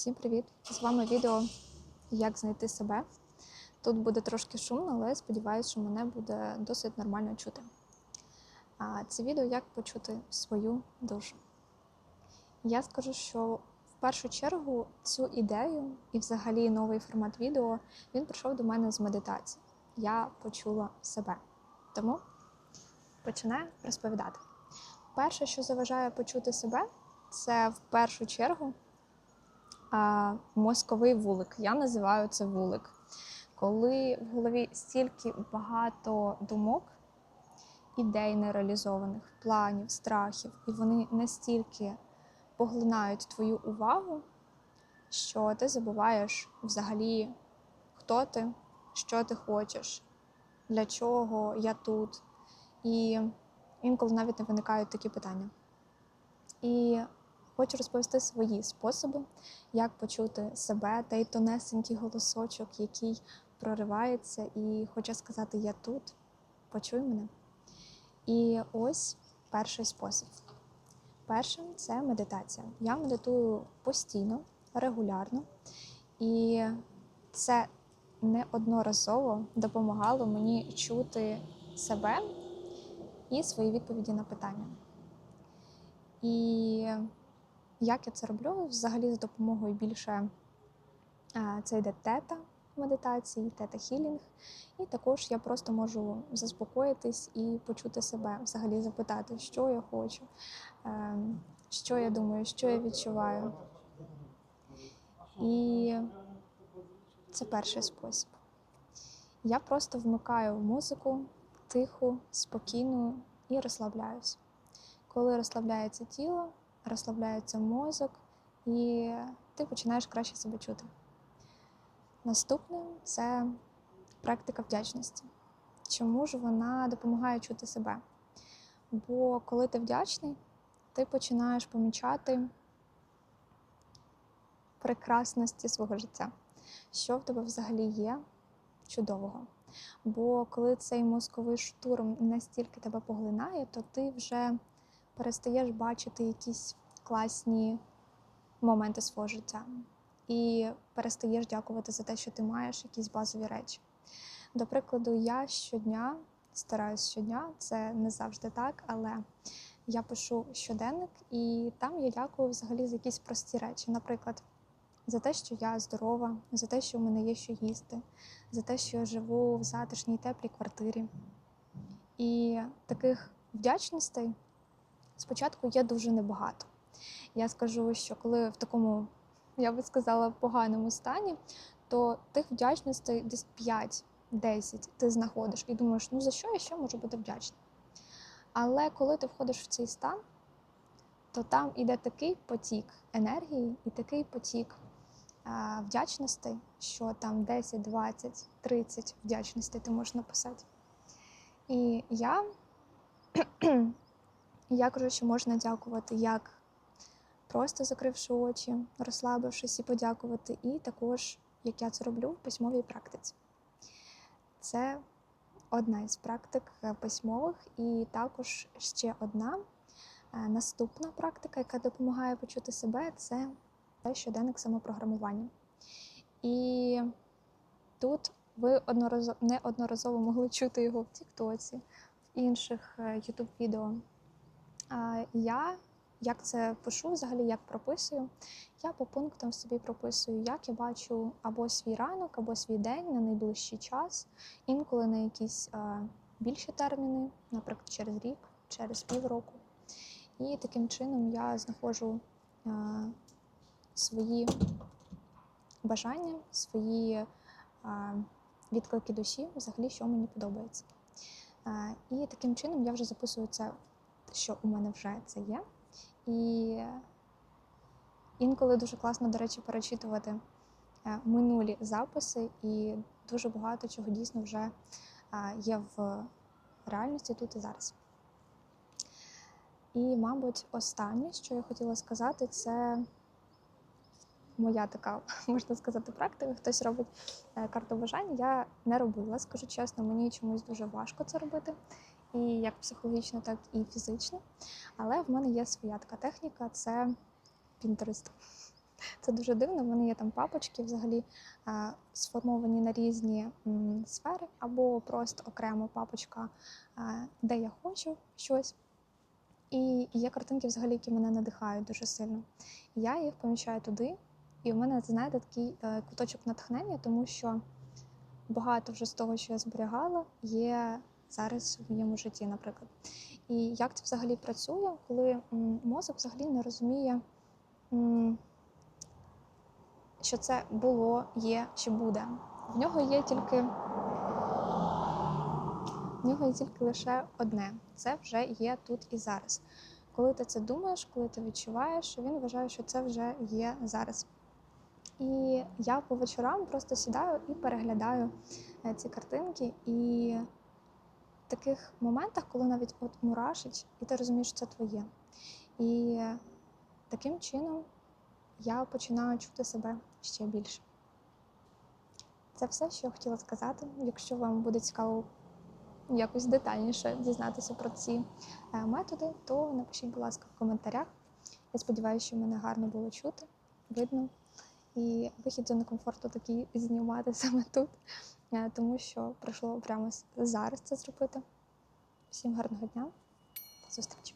Всім привіт! З вами відео Як знайти себе. Тут буде трошки шумно, але сподіваюся, що мене буде досить нормально чути. А це відео як почути свою душу. Я скажу, що в першу чергу цю ідею і взагалі новий формат відео він прийшов до мене з медитації. Я почула себе. Тому починаю розповідати. Перше, що заважає почути себе, це в першу чергу мозковий вулик. Я називаю це вулик. Коли в голові стільки багато думок, ідей нереалізованих, планів, страхів, і вони настільки поглинають твою увагу, що ти забуваєш взагалі, хто ти, що ти хочеш, для чого я тут. І інколи навіть не виникають такі питання. І хочу розповісти свої способи, як почути себе, той тонесенький голосочок, який проривається і хоче сказати Я тут, почуй мене. І ось перший спосіб. Першим це медитація. Я медитую постійно, регулярно, і це неодноразово допомагало мені чути себе і свої відповіді на питання. І як я це роблю? Взагалі, з допомогою більше це йде тета медитації, тета хілінг. І також я просто можу заспокоїтись і почути себе, взагалі запитати, що я хочу, е, що я думаю, що я відчуваю. І це перший спосіб. Я просто вмикаю музику тиху, спокійну і розслабляюсь. Коли розслабляється тіло, розслабляється мозок, і ти починаєш краще себе чути. Наступним це практика вдячності. Чому ж вона допомагає чути себе? Бо коли ти вдячний, ти починаєш помічати прекрасності свого життя, що в тебе взагалі є чудового. Бо коли цей мозковий штурм настільки тебе поглинає, то ти вже перестаєш бачити якісь класні моменти свого життя і перестаєш дякувати за те, що ти маєш якісь базові речі. До прикладу, я щодня стараюсь щодня, це не завжди так, але я пишу щоденник, і там я дякую взагалі за якісь прості речі. Наприклад, за те, що я здорова, за те, що в мене є що їсти, за те, що я живу в затишній теплій квартирі. І таких вдячностей спочатку є дуже небагато. Я скажу, що коли в такому, я би сказала, поганому стані, то тих вдячностей десь 5-10 ти знаходиш і думаєш, ну за що я ще можу бути вдячна? Але коли ти входиш в цей стан, то там іде такий потік енергії і такий потік а, вдячностей, що там 10, 20, 30 вдячностей ти можеш написати. І я я кажу, що можна дякувати як просто закривши очі, розслабившись і подякувати, і також, як я це роблю в письмовій практиці. Це одна із практик е, письмових, і також ще одна е, наступна практика, яка допомагає почути себе, це щоденник самопрограмування. І тут ви одноразово, неодноразово могли чути його в Тіктоці, в інших ютуб відео. Я як це пишу, взагалі як прописую, я по пунктам собі прописую, як я бачу або свій ранок, або свій день на найближчий час, інколи на якісь більші терміни, наприклад, через рік, через півроку. І таким чином я знаходжу свої бажання, свої відклики душі, взагалі, що мені подобається. І таким чином я вже записую це, що у мене вже це є. І інколи дуже класно, до речі, перечитувати е, минулі записи, і дуже багато чого дійсно вже е, є в реальності тут і зараз. І, мабуть, останнє, що я хотіла сказати, це моя така, можна сказати, практика. Хтось робить е, карту бажань. Я не робила, скажу чесно, мені чомусь дуже важко це робити і як психологічно, так і фізично. Але в мене є своя така техніка це Pinterest. Це дуже дивно. В мене є там папочки взагалі е, сформовані на різні сфери, або просто окремо папочка, е, де я хочу щось. І є картинки, взагалі, які мене надихають дуже сильно. Я їх поміщаю туди, і в мене, знаєте, такий е, куточок натхнення, тому що багато вже з того, що я зберігала, є зараз в моєму житті, наприклад. І як це взагалі працює, коли мозок взагалі не розуміє, що це було, є чи буде. В нього є тільки в нього є тільки лише одне це вже є тут і зараз. Коли ти це думаєш, коли ти відчуваєш, він вважає, що це вже є зараз. І я по вечорам просто сідаю і переглядаю е, ці картинки. І в таких моментах, коли навіть от мурашить, і ти розумієш, що це твоє. І таким чином я починаю чути себе ще більше. Це все, що я хотіла сказати. Якщо вам буде цікаво якось детальніше дізнатися про ці е, методи, то напишіть, будь ласка, в коментарях. Я сподіваюся, що мене гарно було чути, видно. І вихід зони комфорту такий знімати саме тут, е, тому що прийшло прямо зараз це зробити. Всім гарного дня, до зустрічі!